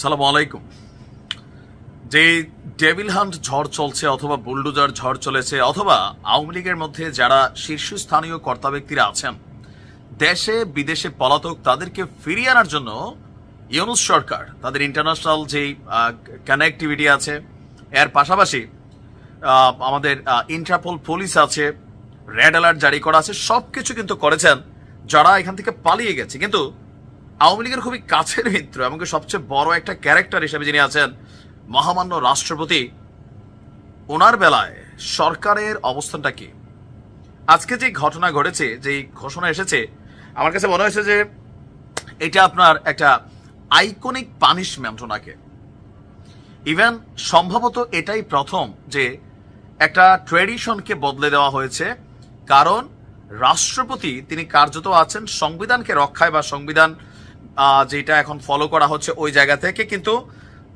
সালাম আলাইকুম। যে ডেভিল হান্ট ঝড় চলছে অথবা বুলডোজার ঝড় চলেছে অথবা আওয়ামী লীগের মধ্যে যারা শীর্ষস্থানীয় কর্তা ব্যক্তিরা আছেন, দেশে, বিদেশে পলাতক, তাদেরকে ফিরিয়ে আনার জন্য ইউনুস সরকার, তাদের ইন্টারন্যাশনাল যে কানেক্টিভিটি আছে, এর পাশাপাশি আমাদের ইন্টারপোল পুলিশ আছে রেড অ্যালার্ট জারি করা আছে সব কিছু কিন্তু করেছেন যারা এখান থেকে পালিয়ে গেছে। কিন্তু আওয়ামী লীগের খুবই কাছের মিত্র, এমনকি সবচেয়ে বড় একটা ক্যারেক্টার হিসেবে যিনি আছেন মহামান্য রাষ্ট্রপতি, ওনার বেলায় সরকারের অবস্থানটা কি? আজকে যে ঘটনা ঘটেছে যে ঘোষণা এসেছে, আমার কাছে মনে হয়েছে যে এটা আপনার একটা আইকনিক পানিশমেন্ট ওনাকে। ইভেন সম্ভবত এটাই প্রথম যে একটা ট্রেডিশনকে বদলে দেওয়া হয়েছে, কারণ রাষ্ট্রপতি তিনি কার্যত আছেন সংবিধানকে রক্ষায় বা সংবিধান যেটা এখন ফলো করা হচ্ছে ওই জায়গা থেকে, কিন্তু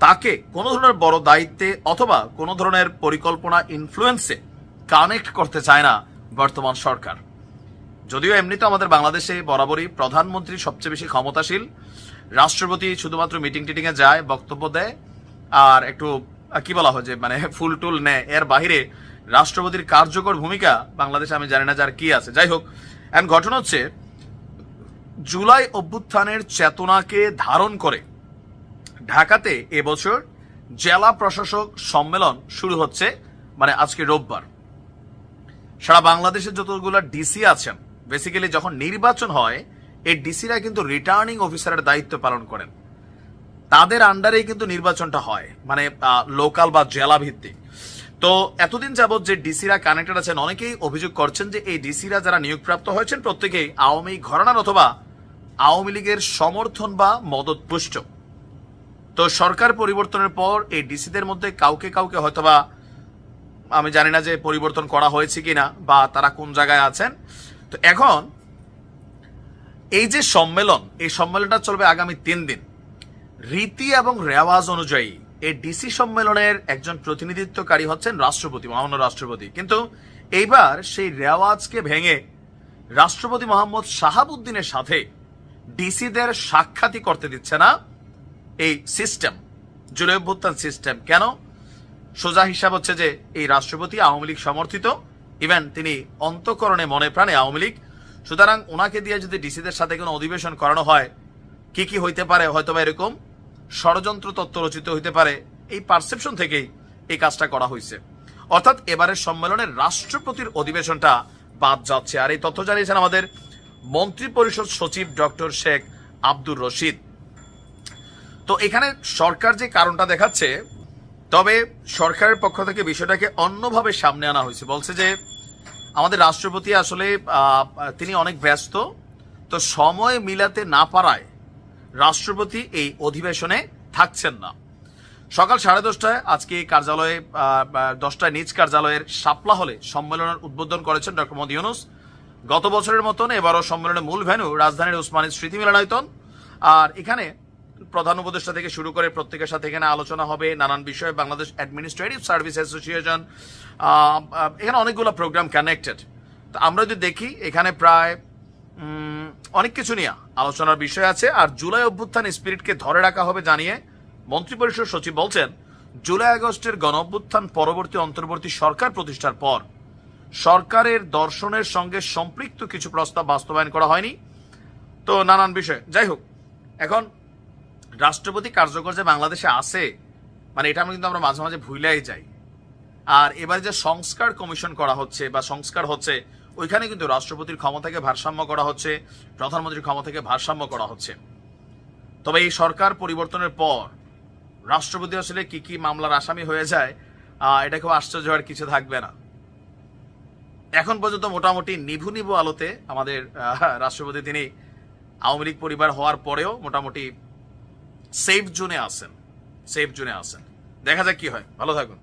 তাকে কোনো ধরনের বড় দায়িত্বে অথবা কোনো ধরনের পরিকল্পনা ইনফ্লুয়েন্সে কানেক্ট করতে চায় না বর্তমান সরকার। যদিও এমনিতে আমাদের বাংলাদেশে বরাবরই প্রধানমন্ত্রী সবচেয়ে বেশি ক্ষমতাশীল, রাষ্ট্রপতি শুধুমাত্র মিটিং টিটিং এ যায়, বক্তব্য দেয়, আর একটু কি বলা হয় যে মানে ফুল টুল নেয়। এর বাহিরে রাষ্ট্রপতির কার্যকর ভূমিকা বাংলাদেশে আমি জানি না যার কি আছে। যাই হোক এখন ঘটনা হচ্ছে জুলাই অভ্যুত্থানের চেতনাকে ধারণ করে ঢাকাতে এবছর জেলা প্রশাসক সম্মেলন শুরু হচ্ছে মানে আজকে রোববার। সারা বাংলাদেশের যতগুলো ডিসি আছেন বেসিক্যালি যখন নির্বাচন হয়, এই ডিসিরা কিন্তু রিটার্নিং অফিসারের দায়িত্ব পালন করেন। তাদের আন্ডারেই কিন্তু নির্বাচনটা হয় মানে লোকাল বা জেলা ভিত্তিক তো এতদিন যাবৎ যে ডিসিরা কানেক্টেড আছেন, অনেকেই অভিযোগ করছেন যে এই ডিসিরা যারা নিয়োগপ্রাপ্ত হয়েছেন, প্রত্যেকেই আওয়ামী ঘরানার অথবা আওয়ামী লীগের সমর্থন বা মদত পুষ্ট তো সরকার পরিবর্তনের পর এই ডিসিদের মধ্যে কাউকে কাউকে হয়তোবা, আমি জানি না যে পরিবর্তন করা হয়েছে কিনা বা তারা কোন জায়গায় আছেন। তো এখন এই যে সম্মেলন, এই সম্মেলনটা চলবে আগামী তিন দিন। রীতি এবং রেওয়াজ অনুযায়ী এই ডিসি সম্মেলনের একজন প্রতিনিধিত্বকারী হচ্ছেন রাষ্ট্রপতি, মহামান্য রাষ্ট্রপতি। কিন্তু এইবার সেই রেওয়াজকে ভেঙে রাষ্ট্রপতি মোহাম্মদ শাহাবুদ্দিনের সাথে ডিসিদের সাক্ষাৎই করতে দিচ্ছে না এই সিস্টেম, জুলাই অভ্যুত্থান সিস্টেম। কেন? সোজা হিসাব হচ্ছে যে এই রাষ্ট্রপতি আওয়ামী লীগ সমর্থিত, ইভেন তিনি অন্তকরণে মনে প্রাণে আওয়ামী লীগ। সুতরাং ওনাকে দিয়ে যদি ডিসিদের সাথে কোনো অধিবেশন করানো হয়, কি কি হইতে পারে, হয়তো বা এরকম ষড়যন্ত্র তত্ত্ব রচিত হইতে পারে, এই পারসেপশন থেকেই এই কাজটা করা হয়েছে অর্থাৎ এবারের সম্মেলনের রাষ্ট্রপতির অধিবেশনটা বাদ যাচ্ছে। আর এই তথ্য জানিয়েছেন আমাদের মন্ত্রী পরিষদ সচিব ডক্টর শেখ আব্দুর রশিদ। তো এখানে সরকার যে কারণটা দেখাচ্ছে, তবে সরকারের পক্ষ থেকে বিষয়টাকে অন্যভাবে সামনে আনা হয়েছে। বলছে যে, আমাদের রাষ্ট্রপতি আসলে তিনি অনেক ব্যস্ত, তো সময় মিলাতে না পারায় রাষ্ট্রপতি এই অধিবেশনে থাকছেন না। সকাল সাড়ে দশটায় আজকে কার্যালয়ে দশটায় নিজ কার্যালয়ের শাপলা হলে সম্মেলনের উদ্বোধন করেছেন ডক্টর মোদী ইউনুস। গত বছরের মতন এবারও সম্মেলনের মূল ভেন্যু রাজধানীর উসমানী স্মৃতি মিলনায়তন। আর এখানে প্রধান উপদেষ্টা থেকে শুরু করে প্রত্যেকের সাথে এখানে আলোচনা হবে, নানান বিষয়ে বাংলাদেশ অ্যাডমিনিস্ট্রেটিভ সার্ভিস অ্যাসোসিয়েশন এখানে অনেকগুলো প্রোগ্রাম কানেক্টেড তো আমরা যদি দেখি, এখানে প্রায় অনেক কিছু নিয়ে আলোচনার বিষয় আছে। আর জুলাই অভ্যুত্থান স্পিরিটকে ধরে রাখা হবে জানিয়ে মন্ত্রিপরিষদ সচিব বলছেন, জুলাই আগস্টের গণ অভ্যুত্থান পরবর্তী অন্তর্বর্তী সরকার প্রতিষ্ঠার পর সরকারের দর্শনের সঙ্গে সম্পৃক্ত কিছু প্রস্তাব বাস্তবায়ন করা হয়নি। তো নানান বিষয়। যাই হোক, এখন রাষ্ট্রপতি কার্যকর যে বাংলাদেশে আছে মানে এটা আমরা কিন্তু আমরা মাঝে মাঝে ভুলেই যাই। আর এবার যে সংস্কার কমিশন করা হচ্ছে বা সংস্কার হচ্ছে, ওইখানে কিন্তু রাষ্ট্রপতির ক্ষমতাকে ভারসাম্য করা হচ্ছে, প্রধানমন্ত্রীর ক্ষমতাকে ভারসাম্য করা হচ্ছে। তবে এই সরকার পরিবর্তনের পর রাষ্ট্রপতি আসলে কি কি মামলার আসামি হয়ে যায় এটা খুব আশ্চর্য হওয়ার কিছু থাকবে না। এখন পর্যন্ত মোটামুটি নিভু নিভু আলোতে আমাদের রাষ্ট্রপতি তিনি আওয়ামী লীগ পরিবার হওয়ার পরেও মোটামুটি সেফ জোনে আসেন সেফ জোনে আসেন দেখা যাক কি হয়। ভালো থাকুন।